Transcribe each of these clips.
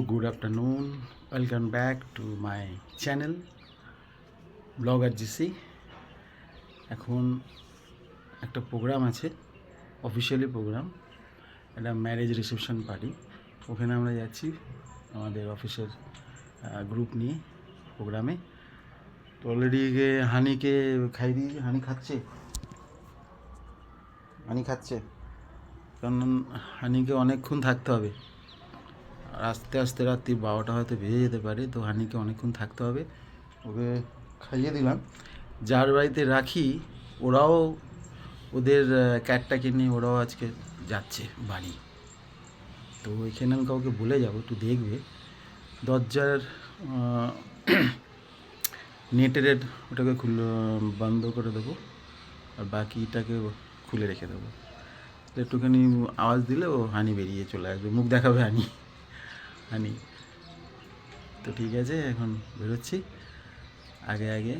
good afternoon. Welcome back to my channel blogger GC এখন একটা programme আছে officially programme একটা ম্যারেজ রিসেপশন পার্টি ওখানে আমরা যাচ্ছি আমাদের অফিসের গ্রুপ নিয়ে প্রোগ্রামে তো অলরেডি হানিকে খাই দিই হানি খাচ্ছে? হানি খাচ্ছে? কারণ হানিকে অনেকক্ষণ থাকতে হবে। আর আস্তে আস্তে রাত্রি বারোটা হয়তো বেজে যেতে পারে, তো হানিকে অনেকক্ষণ থাকতে হবে। ওকে খাইয়ে দিলাম। যার বাড়িতে রাখি, ওরাও ওদের ক্যাটটাকে নিয়ে ওরাও আজকে যাচ্ছে বাড়ি। তো এখানে আমি কাউকে বলে যাব, একটু দেখবে। দরজার নেটের ওটাকে খুল, বন্ধ করে দেবো, আর বাকিটাকে খুলে রেখে দেবো। একটুখানি আওয়াজ দিলে ও হানি বেরিয়ে চলে আসবে, মুখ দেখাবে হানি। হানি তো ঠিক আছে এখন বেরোচ্ছি আগে আগে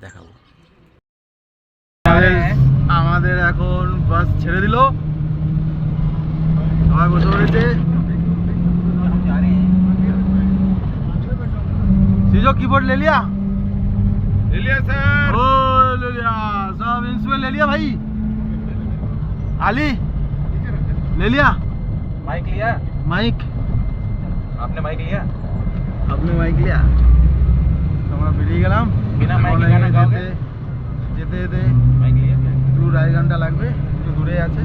দেখাবো আমাদের এখন বাস ছেড়ে দিল সবাই বসে পড়েছে सीजो कीबोर्ड ले लिया ले लिया सर ओ ले लिया सब इंस्ट्रूमेंट ले लिया भाई आली ले लिया माइक लिया माइक आपने माइक लिया আপনি মাইক লিয়া আমরা বেরিয়ে গেলাম বিনা এখন মাইকে এই গানা গাওগে? যেতে যেতে যেতে माइक लिया একটু আড়াই ঘন্টা লাগবে একটু দূরে আছে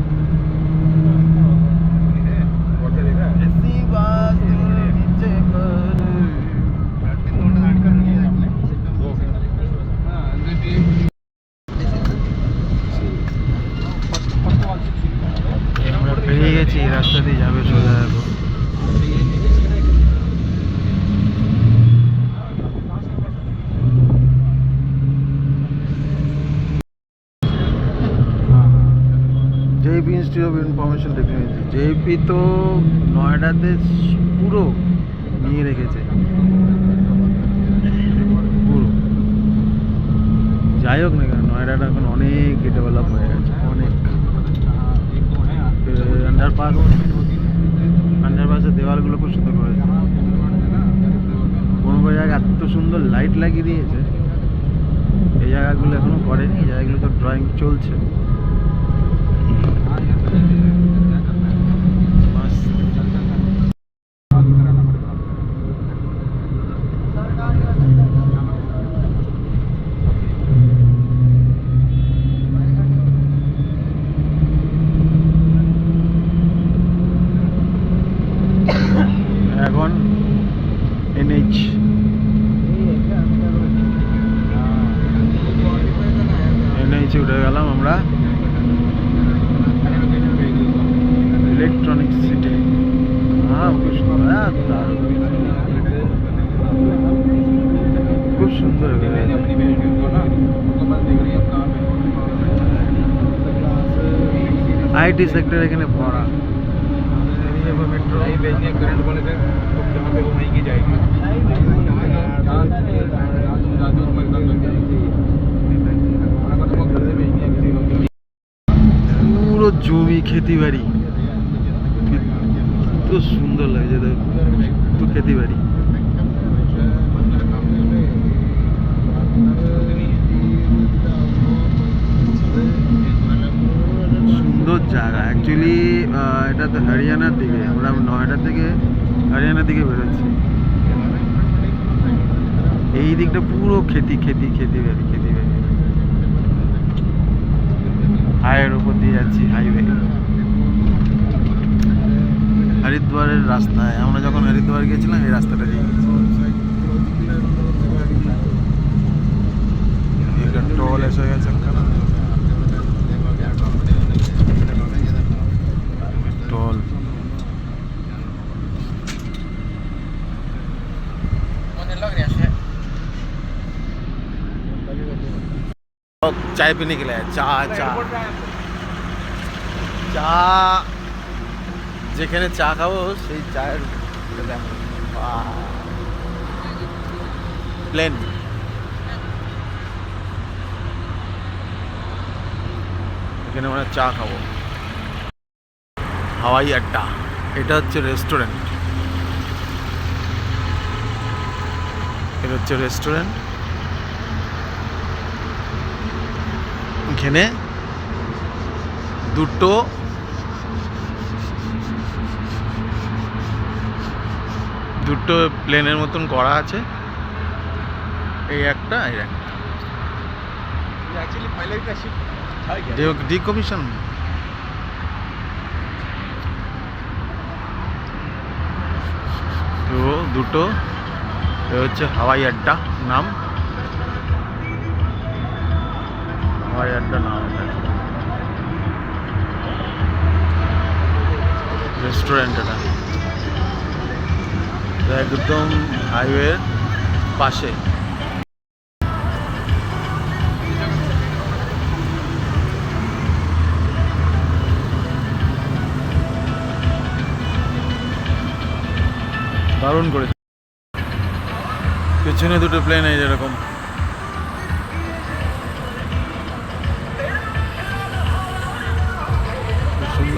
ইনফরমেশন টেকনোলজি জেপি তো নয়ডাতে পুরো নিয়ে রেখেছে। পুরো। যাই হোক না কেন, নয়ডাটা এখন অনেক ডেভেলপ হয়ে গেছে, অনেক। আন্ডারপাস আন্ডারপাসের দেওয়ালগুলো খুব সুন্দর করেছে। কোনো কোনো জায়গায় এত সুন্দর লাইট লাগিয়ে দিয়েছে। এই জায়গাগুলো এখনও করেনি, এই জায়গাগুলো তো ড্রয়িং চলছে। উঠে গেলাম আমরা ইলেকট্রনিক সিটি হ্যাঁ খুব সুন্দর হ্যাঁ, দারুণ। খুব সুন্দর আইটি সেক্টর এখানে ভরা মেট্রো करंट वाले से तो जहाँ पे वो वहीं की जाएगी পুরো জমি খেতি বাড়ি। তো সুন্দর লাগছে তো খেতি বাড়ি। সুন্দর জায়গা। অ্যাকচুয়ালি এটা তো হরিয়ানার দিকে। আমরা নয়ডা থেকে হরিয়ানার দিকে বেরোচ্ছি। এই দিকটা পুরো খেতি খেতি খেতি বাড়ি। হাইয়ের উপর দিয়ে যাচ্ছি, হাইওয়ে। হরিদ্বারের রাস্তায়, আমরা যখন হরিদ্বার গিয়েছিলাম, এই রাস্তাটা দিয়ে গেছি টোল এসে গেছে ওখানে। টোল चाय पीने के लिए आए, चा चा চা যেখানে চা খাবো সেই চায়ের প্লেন এখানে আমরা চা খাবো হাওয়াই আড্ডা এটা হচ্ছে রেস্টুরেন্ট এটা হচ্ছে রেস্টুরেন্ট এখানে দুটো দুটো প্লেনের মতন করা আছে। এই একটা এই একটা। ডিকমিশন তো দুটো হচ্ছে হাওয়াই আড্ডা নাম। আড্ডা নাম এটা রেস্টুরেন্ট এটা। একদম হাইওয়ের পাশে। দারুণ করেছে। পেছনে দুটো প্লেন এই যেরকম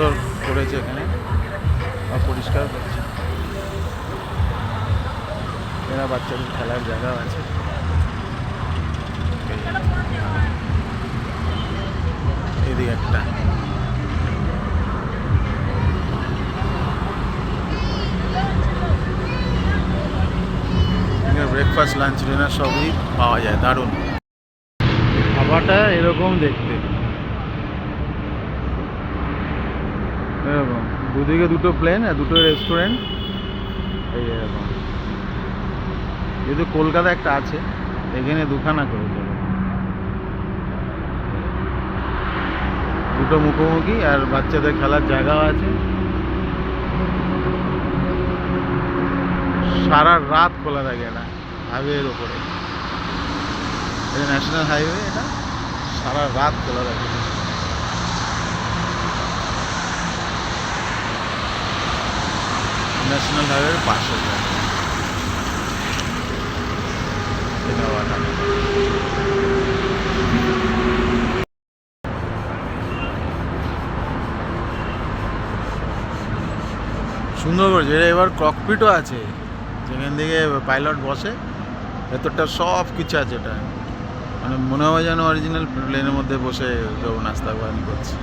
সুন্দর করেছে এখানে। পরিষ্কার করছে। এরা বাচ্চাদের খেলার জায়গা আছে। এদিকে একটা। ব্রেকফাস্ট লাঞ্চ ডিনার সবই পাওয়া যায়। দারুণ। খাবারটা এরকম দেখতে। এরকম। দুদিকে দুটো প্লেন আর দুটো রেস্টুরেন্ট এই এরকম। যেহেতু কলকাতা একটা আছে, এখানে দুখানা করে করেছে দুটো মুখোমুখি আর বাচ্চাদের খেলার জায়গাও আছে। সারা রাত খোলা থাকে এটা হাইওয়ের ওপরে এটা ন্যাশনাল হাইওয়ে এটা সারা রাত খোলা থাকে। ন্যাশনাল হাইওয়ের পাশে। এটা সুন্দর এবার ককপিটও আছে। যেখান থেকে পাইলট বসে, ভেতরটা সব কিছু আছে এটা। মানে মনে হয় যেন অরিজিনাল প্লেনের মধ্যে বসে কেউ নাস্তা পানি করছে।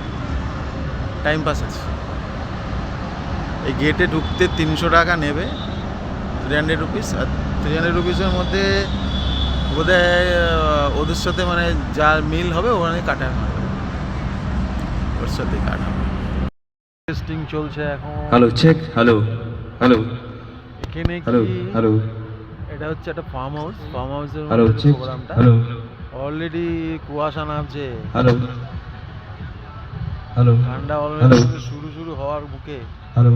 টাইম পাস আছে। এই গেটে ঢুকতে তিনশো টাকা নেবে থ্রি হান্ড্রেড রুপিস আর থ্রি হান্ড্রেড রুপিসের মধ্যে বোধহয় ওদের সাথে মানে যা মিল হবে ওখানে কাটা হবে। ওর সাথে কাটা হবে। টেস্টিং চলছে এখন। হ্যালো চেক হ্যালো হ্যালো এখানে হ্যালো হ্যালো এটা হচ্ছে একটা ফার্ম হাউস ফার্ম হাউসের হ্যালো চেক হ্যালো অলরেডি কুয়াশা নামছে। হ্যালো হ্যালো ঠান্ডা অলরেডি শুরু শুরু হওয়ার বুকে। হ্যালো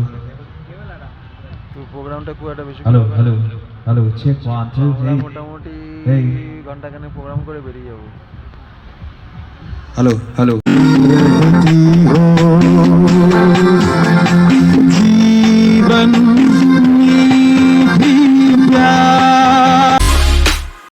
প্রোগ্রামটা খুব একটা বেশি hello hello hello check one two এই মোটামুটি এই ঘন্টাখানে প্রোগ্রাম করে বেরিয়ে যাব হ্যালো হ্যালো